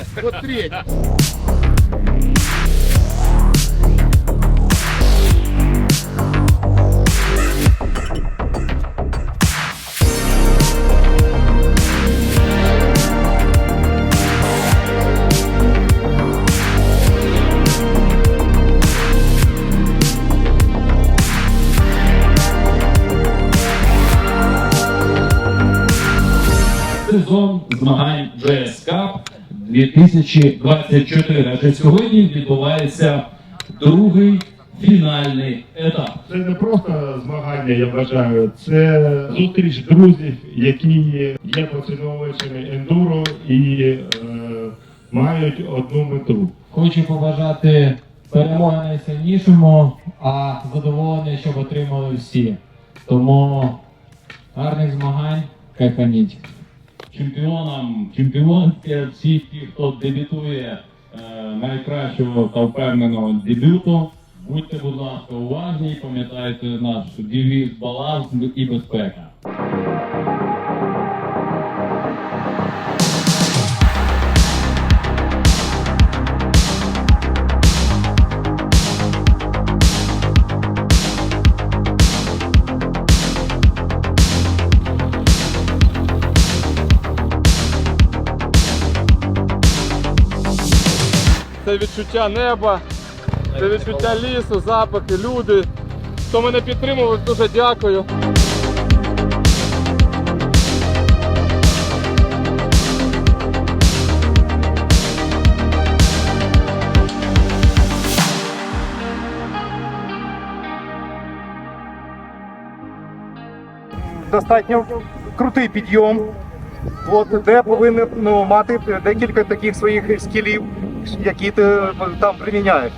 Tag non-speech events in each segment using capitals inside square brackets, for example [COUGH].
вот второе, вот 2024. Адже сьогодні відбувається другий фінальний етап. Це не просто змагання, я вважаю, це зустріч друзів, які є поціновувачами ендуро і е, мають одну мету. Хочу побажати перемоги найсильнішому, а задоволення, щоб отримали всі. Тому гарних змагань, кайфаніть. Чемпіонам, чемпіонське всі ті, хто дебютує е, найкращого та впевненого дебюту. Будьте, будь ласка, уважні, пам'ятайте наш девіз баланс і безпека. Це відчуття неба, це відчуття лісу, запахи, люди. Хто мене підтримував, дуже дякую. достатньо крутий підйом, от, де повинен ну, мати декілька таких своїх скілів, які ти там приміняєш.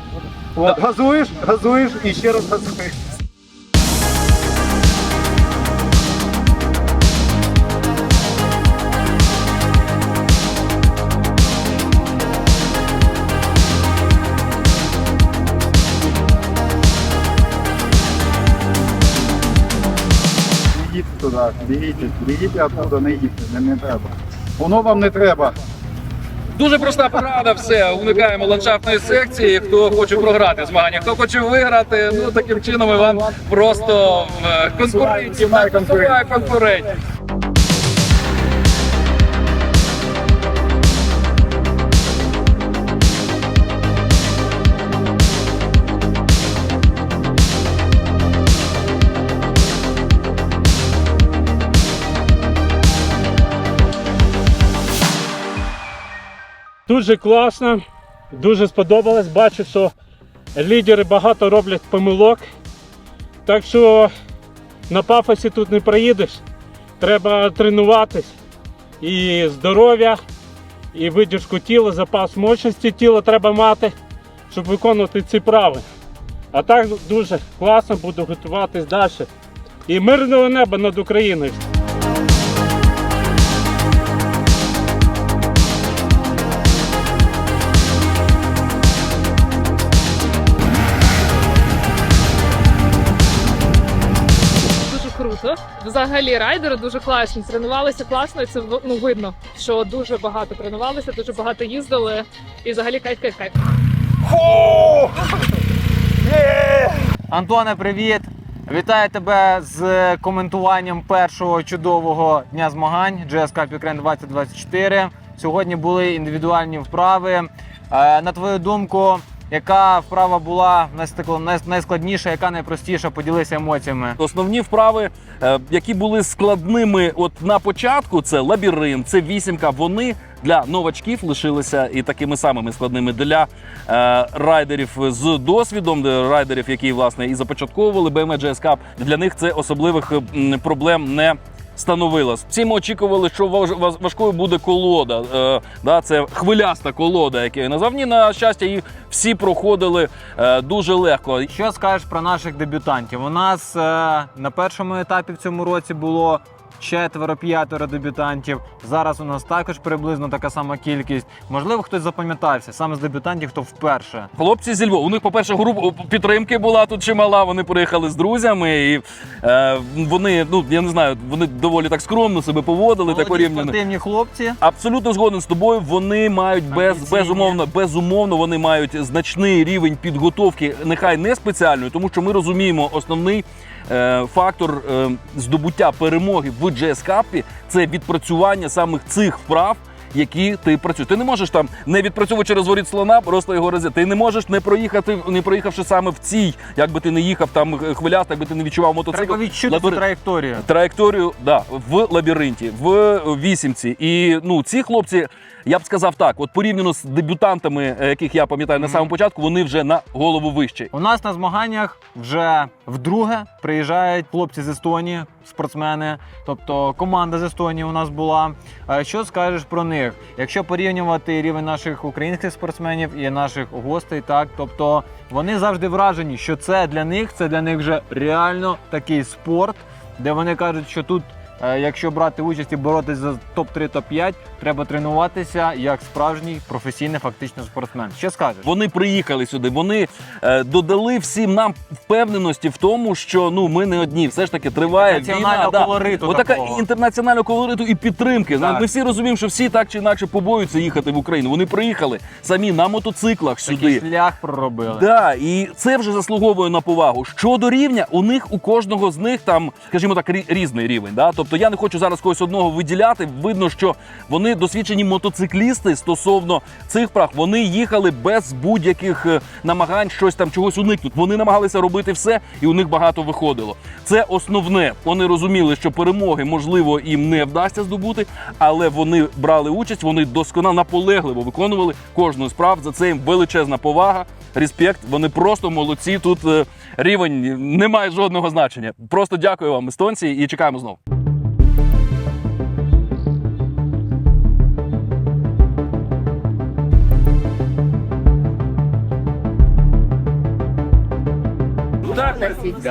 От, газуєш, газуєш і ще раз газуєш. Туди, бігіть, бігіть оттуда, не їдьте, не, не треба. Воно вам не треба. Дуже проста порада, все. Уникаємо ландшафтної секції. Хто хоче програти змагання, хто хоче виграти, ну таким чином ми вам просто в конкуренції, конкуренцію. знімає конкурентів. Дуже класно, дуже сподобалось. Бачу, що лідери багато роблять помилок. Так що на пафосі тут не проїдеш. Треба тренуватись. І здоров'я, і видержку тіла, запас мощності тіла треба мати, щоб виконувати ці прави. А так дуже класно, буду готуватись далі. І мирного неба над Україною. Взагалі райдери дуже класні, тренувалися класно, і це ну видно, що дуже багато тренувалися, дуже багато їздили. І взагалі кайф, кайф, кайф. Антоне, привіт! Вітаю тебе з коментуванням першого чудового дня змагань GS Cup Ukraine 2024. Сьогодні були індивідуальні вправи. Е, На твою думку, яка вправа була найскладніша, яка найпростіша? Поділися емоціями. Основні вправи, е, які були складними от на початку, це лабіринт, це вісімка. Вони для новачків лишилися і такими самими складними для е, райдерів з досвідом, райдерів, які власне і започатковували BMW GS Cup. Для них це особливих проблем не становило. Всі ми очікували, що важ- важ- важкою буде колода. Е, да, це хвиляста колода, яку я назвав. Ні, на щастя, її всі проходили е, дуже легко. Що скажеш про наших дебютантів? У нас е, на першому етапі в цьому році було четверо-п'ятеро дебютантів. Зараз у нас також приблизно така сама кількість. Можливо, хтось запам'ятався саме з дебютантів, хто вперше. Хлопці зі Львова. У них, по-перше, група підтримки була тут чимала. Вони приїхали з друзями, і е, вони, ну я не знаю, вони доволі так скромно себе поводили, так Молоді порівняно. спортивні хлопці. Абсолютно згоден з тобою. Вони мають без Амбіційні. безумовно, безумовно, вони мають значний рівень підготовки, нехай не спеціальної, тому що ми розуміємо основний. Е, Фактор е, здобуття перемоги в GS Cup – це відпрацювання самих цих вправ, які ти працюєш. Ти не можеш там не відпрацьовувати через воріт слона, просто його рази. Ти не можеш не проїхати, не проїхавши саме в цій, як би ти не їхав там хвиляст, якби ти не відчував мотоцикл. Треба відчути Лабір- траєкторію. траєкторію да, в лабіринті, в вісімці. І ну, ці хлопці, я б сказав так: от порівняно з дебютантами, е, яких я пам'ятаю на самому початку, вони вже на голову вище. У нас на змаганнях вже вдруге приїжджають хлопці з Естонії, спортсмени, тобто команда з Естонії у нас була. Е, Що скажеш про них? Якщо порівнювати рівень наших українських спортсменів і наших гостей, так тобто вони завжди вражені, що це для них, це для них вже реально такий спорт, де вони кажуть, що тут. Е, Якщо брати участь і боротися за топ-3, топ-5, треба тренуватися як справжній професійний фактично спортсмен. Що скажеш? Вони приїхали сюди, вони е, додали всім нам впевненості в тому, що ну ми не одні. Все ж таки триває війна. колориту Отака такого. інтернаціонального колориту і підтримки. Так. Ми всі розуміємо, що всі так чи інакше побоюються їхати в Україну. Вони приїхали самі на мотоциклах Такий сюди. шлях проробили. Да, і це вже заслуговує на повагу. Щодо рівня, у них у кожного з них там, скажімо так, рі- різний рівень. Да? Тобто я не хочу зараз когось одного виділяти. Видно, що вони досвідчені мотоциклісти стосовно цих прав. Вони їхали без будь-яких е, намагань щось там чогось уникнути. Вони намагалися робити все, і у них багато виходило. Це основне. Вони розуміли, що перемоги можливо їм не вдасться здобути, але вони брали участь, вони досконало наполегливо виконували кожну з прав. За це їм величезна повага. Респект, вони просто молодці. Тут е, рівень не має жодного значення. Просто дякую вам, естонці, і чекаємо знову.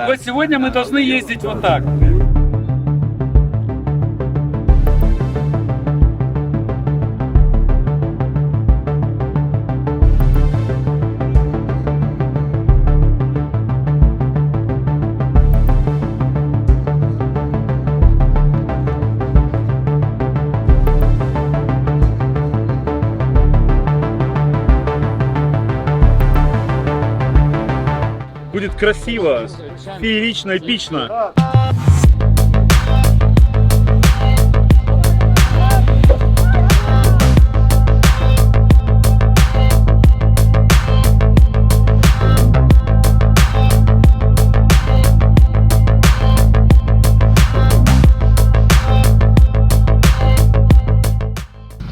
Вот сегодня мы должны ездить вот так. Будет красиво, феерично, эпично.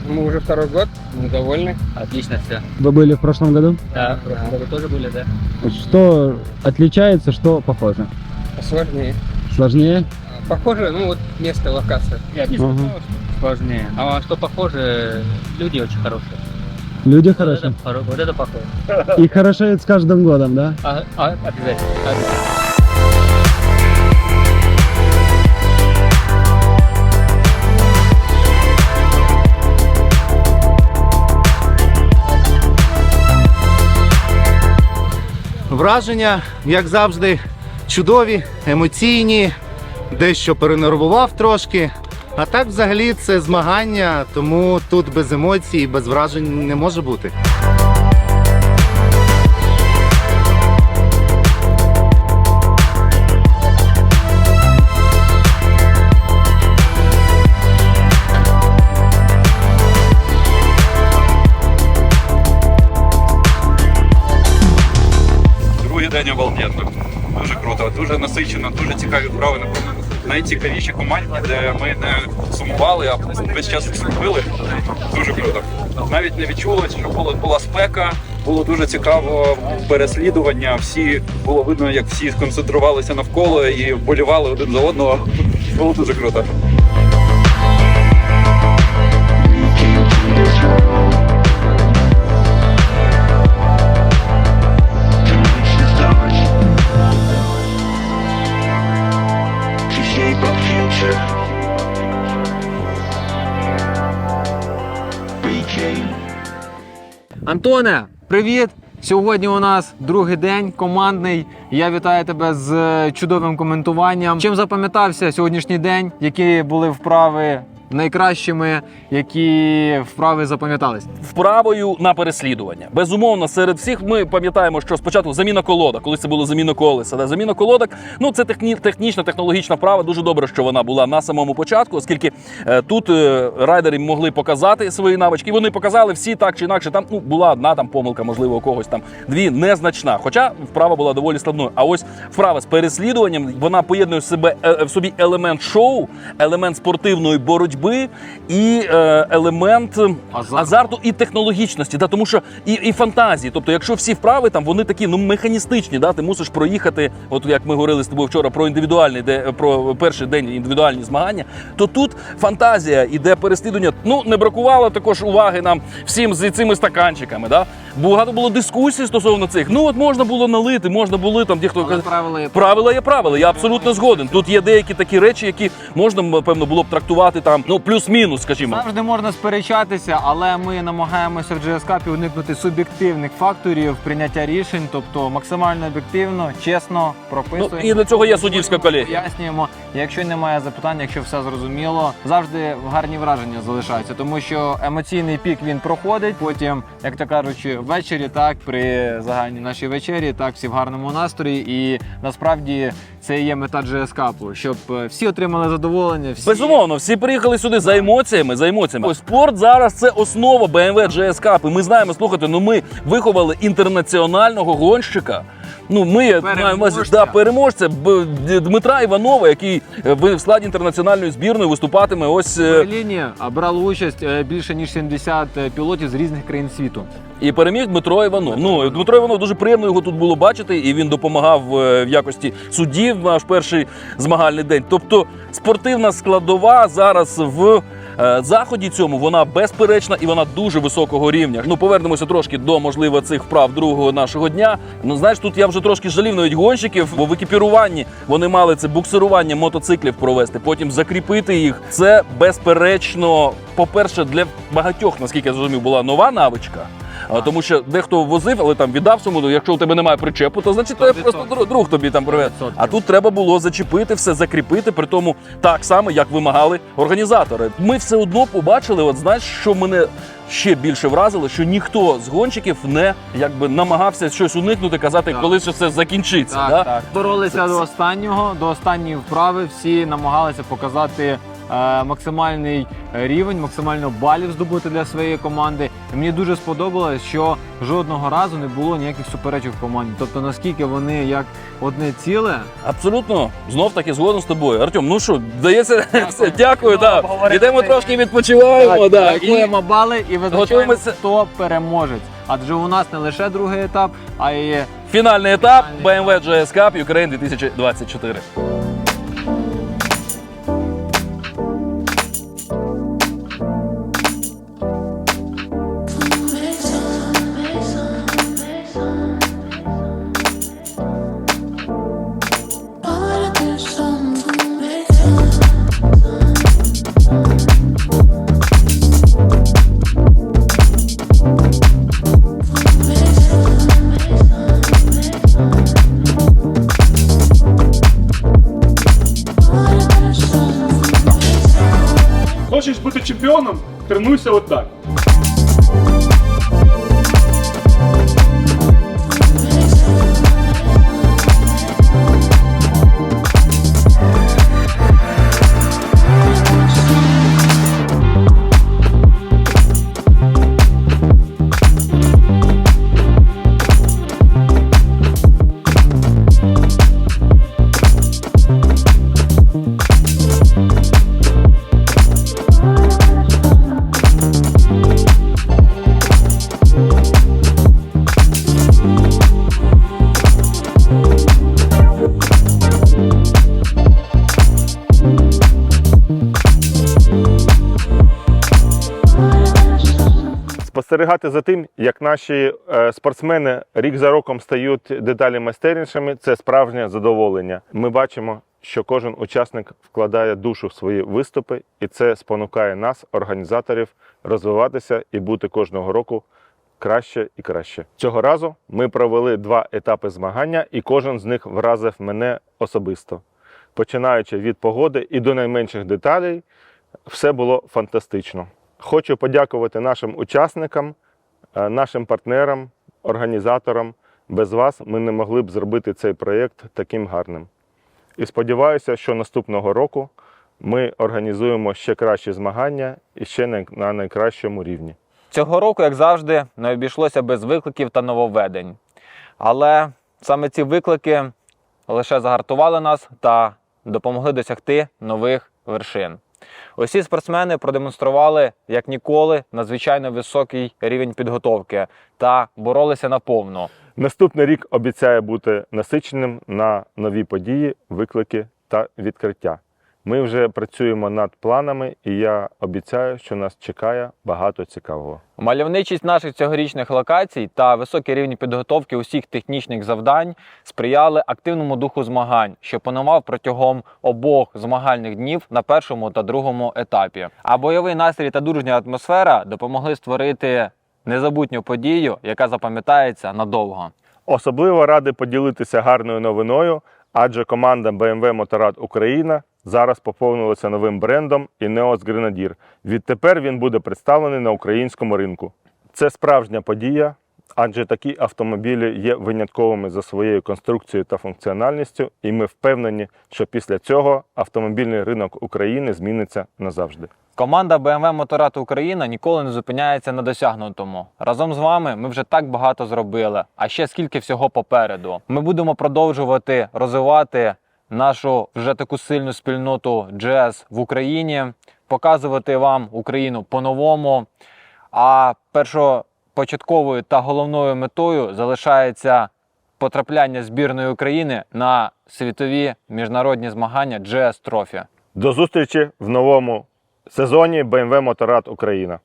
Мы уже второй год. Отлично все. Вы были в прошлом году? Да, в прошлом году тоже были, да. Что отличается, что похоже? Сложнее. Сложнее? Похоже, ну вот место, локация. Я не что сложнее. А что похоже, люди очень хорошие. Люди Вот хорошие. это, вот это похоже. И хорошеют с каждым годом, да? А, а, обязательно. обязательно. Враження, як завжди, чудові, емоційні, дещо перенервував трошки. А так, взагалі, це змагання, тому тут без емоцій, без вражень не може бути. Круто, дуже насичено, дуже цікаві вправи. Напевно, найцікавіші команді, де ми не сумували, а весь час все. Дуже круто. Навіть не відчулось, що була, була спека. Було дуже цікаво переслідування. Всі було видно, як всі сконцентрувалися навколо і вболівали один за одного. Було дуже круто. Антоне, привіт! Сьогодні у нас другий день командний. Я вітаю тебе з е, чудовим коментуванням. Чим запам'ятався сьогоднішній день? Які були вправи найкращими, які вправи запам'ятались? вправою на переслідування. Безумовно, серед всіх ми пам'ятаємо, що спочатку заміна колода, коли це було заміна колеса. Да? Заміна колодок, ну це техні, технічна, технологічна вправа. Дуже добре, що вона була на самому початку, оскільки е, тут е, райдери могли показати свої навички. Вони показали всі так чи інакше. Там ну була одна там помилка, можливо, у когось там дві незначна. Хоча вправа була доволі складною. А ось вправа з переслідуванням вона поєднує в себе е, в собі елемент шоу, елемент спортивної боротьби і е, елемент Азарту. азарту і технологічності, да, тому що і, і фантазії. Тобто, якщо всі вправи там вони такі ну механістичні, да, ти мусиш проїхати, от як ми говорили з тобою вчора про індивідуальний, де про перший день індивідуальні змагання, то тут фантазія іде переслідування. Ну не бракувало також уваги нам всім з цими стаканчиками. Да? Багато було дискусій стосовно цих. Ну от можна було налити, можна було там, де хто Але правила є Правила є правила, я абсолютно згоден. Тут є деякі такі речі, які можна певно було б трактувати там, ну плюс-мінус, скажімо. Завжди можна сперечатися, але ми намагаємося в GSCAP уникнути суб'єктивних факторів прийняття рішень, тобто максимально об'єктивно, чесно прописуємо. Ну, і для цього є суддівська колегія. Пояснюємо. Якщо немає запитань, якщо все зрозуміло, завжди гарні враження залишаються, тому що емоційний пік він проходить. Потім, як то кажучи, ввечері, так при загальній нашій вечері, так всі в гарному настрої. І насправді це є мета GSCAP, щоб е, всі отримали задоволення. Всі Безумовно, всі приїхали сюди за емоціями, за емоціями. Ось Спорт зараз це основа BMW GS Cup. І ми знаємо, слухайте, ну ми виховали інтернаціонального гонщика. Ну, ми маємо да, переможця Б- Дмитра Іванова, який е, в складі інтернаціональної збірної виступатиме ось В е, Берліні а, участь е, більше ніж 70 пілотів з різних країн світу. і переміг Дмитро Іванов. Ну Дмитро Іванов дуже приємно його тут було бачити, і він допомагав е, в якості суддів в наш перший змагальний день. Тобто спортивна складова зараз в. Е, Заході цьому вона безперечна і вона дуже високого рівня. Ну повернемося трошки до можливо цих вправ другого нашого дня. Ну знаєш, тут я вже трошки жалів навіть гонщиків, бо в екіпіруванні вони мали це буксирування мотоциклів провести, потім закріпити їх. Це безперечно, по-перше, для багатьох, наскільки я зрозумів, була нова навичка. А, Тому що дехто возив, але там віддав цьому, якщо у тебе немає причепу, то значить тебе просто друг, друг тобі там привезе. А тут треба було зачепити все, закріпити, при тому так само, як вимагали організатори. Ми все одно побачили, от знаєш, що мене ще більше вразило, що ніхто з гонщиків не якби намагався щось уникнути, казати, коли ж це закінчиться. Так, да? так. Боролися до останнього, до останньої вправи. Всі намагалися показати максимальний рівень, максимально балів здобути для своєї команди. І мені дуже сподобалось, що жодного разу не було ніяких суперечок в команді. Тобто наскільки вони як одне ціле. Абсолютно, знов таки згоден з тобою. Артем, ну що, здається, [LAUGHS] все, дякую. Да. Ідемо трошки відпочиваємо. да. І бали і визначаємо, хто переможець. Адже у нас не лише другий етап, а й фінальний етап BMW GS Cup Ukraine 2024. চমৎকার Спостерігати за тим, як наші е, спортсмени рік за роком стають дедалі майстернішими, це справжнє задоволення. Ми бачимо, що кожен учасник вкладає душу в свої виступи, і це спонукає нас, організаторів, розвиватися і бути кожного року краще і краще. Цього разу ми провели два етапи змагання, і кожен з них вразив мене особисто. Починаючи від погоди і до найменших деталей, все було фантастично. Хочу подякувати нашим учасникам, е, нашим партнерам, організаторам. Без вас ми не могли б зробити цей проєкт таким гарним. І сподіваюся, що наступного року ми організуємо ще кращі змагання і ще на- на найкращому рівні. Цього року, як завжди, не обійшлося без викликів та нововведень. Але саме ці виклики лише загартували нас та допомогли досягти нових вершин. Усі спортсмени продемонстрували як ніколи надзвичайно високий рівень підготовки та боролися наповну. Наступний рік обіцяє бути насиченим на нові події, виклики та відкриття. Ми вже працюємо над планами, і я обіцяю, що нас чекає багато цікавого. Мальовничість наших цьогорічних локацій та високий рівень підготовки усіх технічних завдань сприяли активному духу змагань, що панував протягом обох змагальних днів на першому та другому етапі. А бойовий настрій та дружня атмосфера допомогли створити незабутню подію, яка запам'ятається надовго. Особливо радий поділитися гарною новиною, адже команда BMW Motorrad Україна зараз поповнилася новим брендом Ineos Grenadier. Відтепер він буде представлений на українському ринку. Це справжня подія, адже такі автомобілі є винятковими за своєю конструкцією та функціональністю, і ми впевнені, що після цього автомобільний ринок України зміниться назавжди. Команда BMW Motorrad Україна ніколи не зупиняється на досягнутому. Разом з вами ми вже так багато зробили, а ще скільки всього попереду. Ми будемо продовжувати розвивати нашу вже таку сильну спільноту джез в Україні, показувати вам Україну по-новому. А першопочатковою та головною метою залишається потрапляння збірної України на світові міжнародні змагання GS Trophy. До зустрічі в новому сезоні BMW Motorrad Україна.